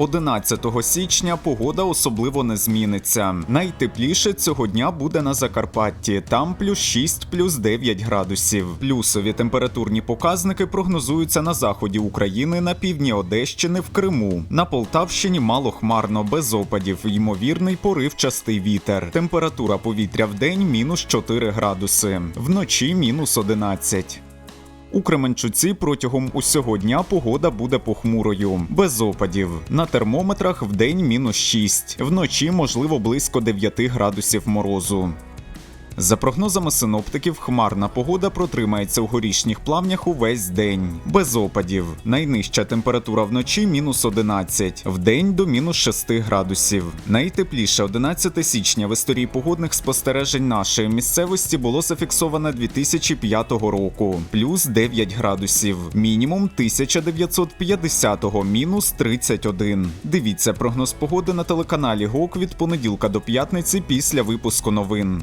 11 січня погода особливо не зміниться. Найтепліше цього дня буде на Закарпатті. Там плюс 6, плюс 9 градусів. Плюсові температурні показники прогнозуються на заході України, на півдні Одещини, в Криму. На Полтавщині мало хмарно, без опадів. Ймовірний поривчастий вітер. Температура повітря в день мінус 4 градуси, вночі мінус 11. У Кременчуці протягом усього дня погода буде похмурою, без опадів. На термометрах в день мінус 6, вночі можливо близько 9 градусів морозу. За прогнозами синоптиків, хмарна погода протримається у горішніх плавнях увесь день, без опадів. Найнижча температура вночі мінус 11, вдень до мінус 6 градусів. Найтепліше 11 січня в історії погодних спостережень нашої місцевості було зафіксовано 2005 року, плюс 9 градусів, мінімум 1950-го, мінус 31. Дивіться прогноз погоди на телеканалі ГОК від понеділка до п'ятниці після випуску новин.